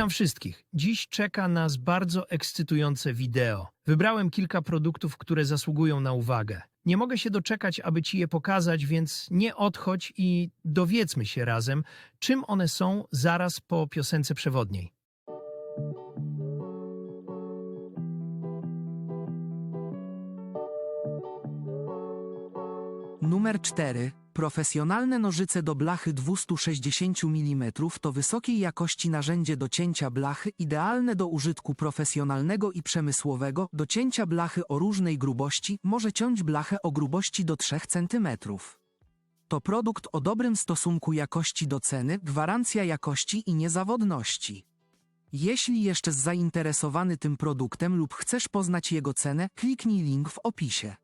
Witam wszystkich. Dziś czeka nas bardzo ekscytujące wideo. Wybrałem kilka produktów, które zasługują na uwagę. Nie mogę się doczekać, aby Ci je pokazać, więc nie odchodź i dowiedzmy się razem, czym one są zaraz po piosence przewodniej. Numer 4. Profesjonalne nożyce do blachy 260 mm to wysokiej jakości narzędzie do cięcia blachy, idealne do użytku profesjonalnego i przemysłowego. Do cięcia blachy o różnej grubości może ciąć blachę o grubości do 3 cm. To produkt o dobrym stosunku jakości do ceny, gwarancja jakości i niezawodności. Jeśli jeszcze zainteresowany tym produktem lub chcesz poznać jego cenę, kliknij link w opisie.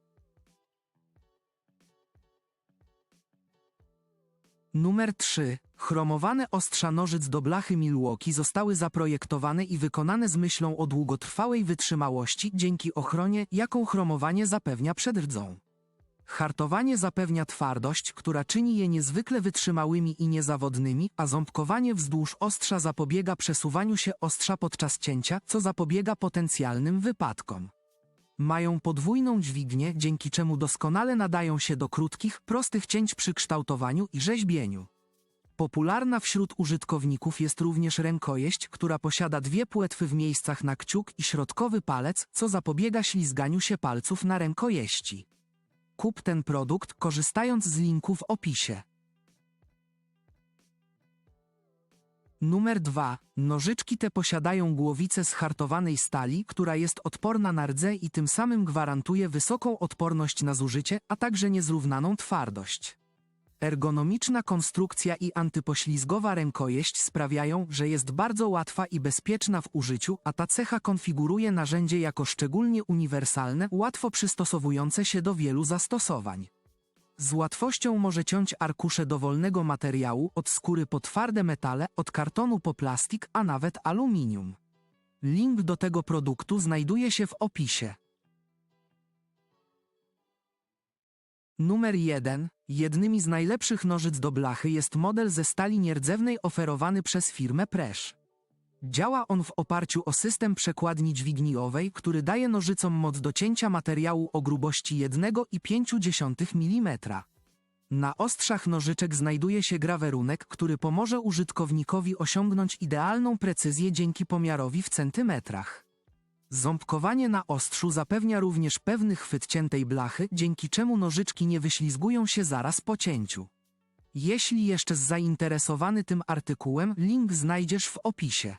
Numer 3. Chromowane ostrza nożyc do blachy Milwaukee zostały zaprojektowane i wykonane z myślą o długotrwałej wytrzymałości dzięki ochronie, jaką chromowanie zapewnia przed rdzą. Hartowanie zapewnia twardość, która czyni je niezwykle wytrzymałymi i niezawodnymi, a ząbkowanie wzdłuż ostrza zapobiega przesuwaniu się ostrza podczas cięcia, co zapobiega potencjalnym wypadkom. Mają podwójną dźwignię, dzięki czemu doskonale nadają się do krótkich, prostych cięć przy kształtowaniu i rzeźbieniu. Popularna wśród użytkowników jest również rękojeść, która posiada dwie płetwy w miejscach na kciuk i środkowy palec, co zapobiega ślizganiu się palców na rękojeści. Kup ten produkt korzystając z linku w opisie. Numer 2. Nożyczki te posiadają głowicę z hartowanej stali, która jest odporna na rdze i tym samym gwarantuje wysoką odporność na zużycie, a także niezrównaną twardość. Ergonomiczna konstrukcja i antypoślizgowa rękojeść sprawiają, że jest bardzo łatwa i bezpieczna w użyciu, a ta cecha konfiguruje narzędzie jako szczególnie uniwersalne, łatwo przystosowujące się do wielu zastosowań. Z łatwością może ciąć arkusze dowolnego materiału, od skóry po twarde metale, od kartonu po plastik, a nawet aluminium. Link do tego produktu znajduje się w opisie. Numer 1. Jednymi z najlepszych nożyc do blachy jest model ze stali nierdzewnej oferowany przez firmę Presh. Działa on w oparciu o system przekładni dźwigniowej, który daje nożycom moc do cięcia materiału o grubości 1,5 mm. Na ostrzach nożyczek znajduje się grawerunek, który pomoże użytkownikowi osiągnąć idealną precyzję dzięki pomiarowi w centymetrach. Ząbkowanie na ostrzu zapewnia również pewny chwyt ciętej blachy, dzięki czemu nożyczki nie wyślizgują się zaraz po cięciu. Jeśli jeszcze zainteresowany tym artykułem, link znajdziesz w opisie.